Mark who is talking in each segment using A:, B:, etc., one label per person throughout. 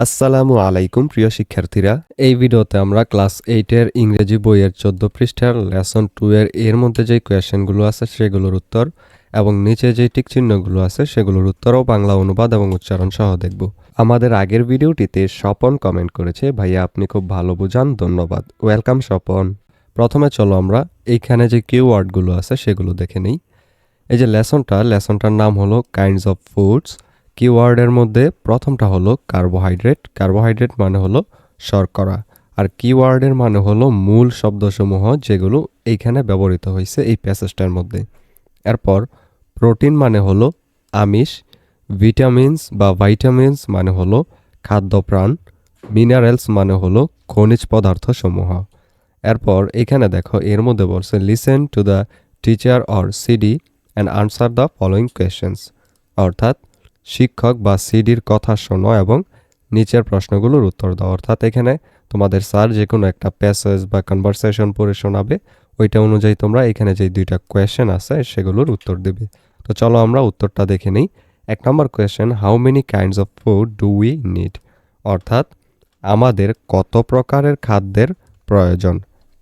A: আসসালামু আলাইকুম, প্রিয় শিক্ষার্থীরা। এই ভিডিওতে আমরা ক্লাস এইটের ইংরেজি বইয়ের চোদ্দ পৃষ্ঠার লেসন টু এর এর মধ্যে যে কোয়েশ্চেনগুলো আছে সেগুলোর উত্তর এবং নিচে যে টিক চিহ্নগুলো আছে সেগুলোর উত্তরও বাংলা অনুবাদ এবং উচ্চারণ সহ দেখব। আমাদের আগের ভিডিওটিতে স্বপন কমেন্ট করেছে, ভাইয়া, আপনি খুব ভালো বুঝান, ধন্যবাদ। ওয়েলকাম, স্বপন। প্রথমে চলো আমরা এইখানে যে কিওয়ার্ডগুলো আছে সেগুলো দেখে নিই। এই যে লেসনটা, লেসনটার নাম হলো কাইন্ডস অফ ফুডস কিওয়ার্ডের মধ্যে প্রথমটা হলো কার্বোহাইড্রেট। কার্বোহাইড্রেট মানে হলো শর্করা। আর কিওয়ার্ডের মানে হলো মূল শব্দসমূহ যেগুলো এইখানে ব্যবহৃত হয়েছে এই প্যাসেজটার মধ্যে। এরপর প্রোটিন মানে হলো আমিষ। ভিটামিনস বা ভাইটামিনস মানে হলো খাদ্যপ্রাণ। মিনারেলস মানে হলো খনিজ পদার্থসমূহ। এরপর এখানে দেখো এর মধ্যে বলছে listen to the teacher or CD and answer the following questions অর্থাৎ শিক্ষক বা সিডির কথা শোনো এবং নিচের প্রশ্নগুলোর উত্তর দাও। অর্থাৎ এখানে তোমাদের স্যার যে কোনো একটা প্যাসেজ বা কনভারসেশন পড়ে শোনাবে, ওইটা অনুযায়ী তোমরা এখানে যে দুইটা কোয়েশ্চেন আছে, সেগুলোর উত্তর দেবে। তো চলো আমরা উত্তরটা দেখে নিই। এক নম্বর question how many kinds of food do we need অর্থাৎ আমাদের কত প্রকারের খাদ্যের প্রয়োজন?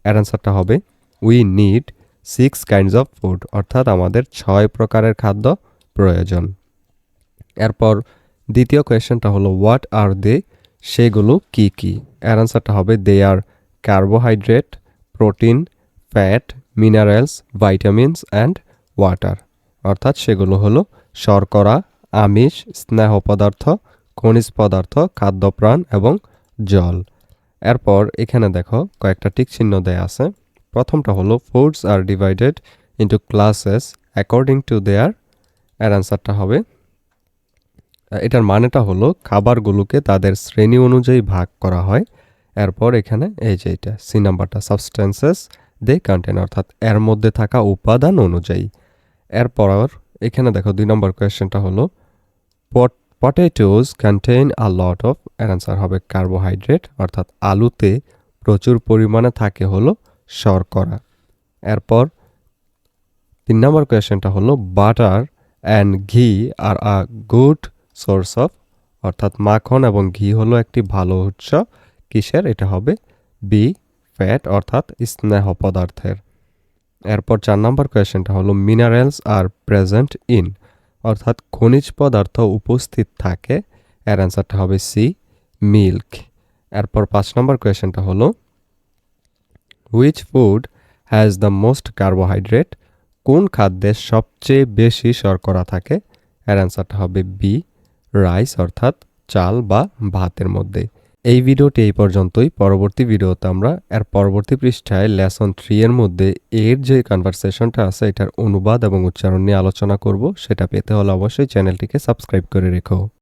A: এর অ্যান্সারটা হবে we need six kinds of food অর্থাৎ আমাদের ছয় প্রকারের খাদ্য প্রয়োজন। এরপর দ্বিতীয় কোয়েশ্চেনটা হলো হোয়াট আর দে সেগুলো কি কি? এর অ্যান্সারটা হবে they are carbohydrate protein fat minerals vitamins and water অর্থাৎ সেগুলো হলো শর্করা, আমিষ, স্নেহ পদার্থ, খনিজ পদার্থ, খাদ্যপ্রাণ এবং জল। এরপর এখানে দেখো, কয়েকটা টিক চিহ্ন দেয়া আছে। প্রথমটা হলো foods are divided into classes according to their এর অ্যান্সারটা হবে এটার মানেটা হলো খাবারগুলোকে তাদের শ্রেণি অনুযায়ী ভাগ করা হয়। এরপর এখানে এই যে এটা, সি নাম্বারটা সাবস্টেন্সেস দে কন্টেন অর্থাৎ এর মধ্যে থাকা উপাদান অনুযায়ী। এরপর এখানে দেখো দুই নম্বর কোয়েশ্চেনটা হলো potatoes contain a lot of answer হবে কার্বোহাইড্রেট অর্থাৎ আলুতে প্রচুর পরিমাণে থাকে হলো শর্করা। এরপর তিন নম্বর কোয়েশ্চেনটা হলো butter and ghee are a good source of অর্থাৎ মাখন এবং ঘি হলো একটি ভালো উৎস। কিসের? এটা হবে বি ফ্যাট অর্থাৎ স্নেহ পদার্থের। এরপর চার নম্বর কোয়েশ্চেনটা হলো মিনারেলস আর প্রেজেন্ট ইন অর্থাৎ খনিজ পদার্থ উপস্থিত থাকে। এর অ্যান্সারটা হবে সি মিল্ক এরপর পাঁচ নম্বর কোয়েশ্চেনটা হলো which food has the most carbohydrate কোন খাদ্যে সবচেয়ে বেশি শর্করা থাকে? এর অ্যান্সারটা হবে বি রাইস অর্থাৎ চাল বা ভাতের মধ্যে। এই ভিডিওটি এই পর্যন্তই। পরবর্তী ভিডিওতে আমরা এর পরবর্তী পৃষ্ঠায় লেসন থ্রি এর মধ্যে এর যে কনভারসেশনটা আছে, এটার অনুবাদ এবং উচ্চারণ নিয়ে আলোচনা করব, সেটা পেতে হলে অবশ্যই চ্যানেলটিকে সাবস্ক্রাইব করে রেখো।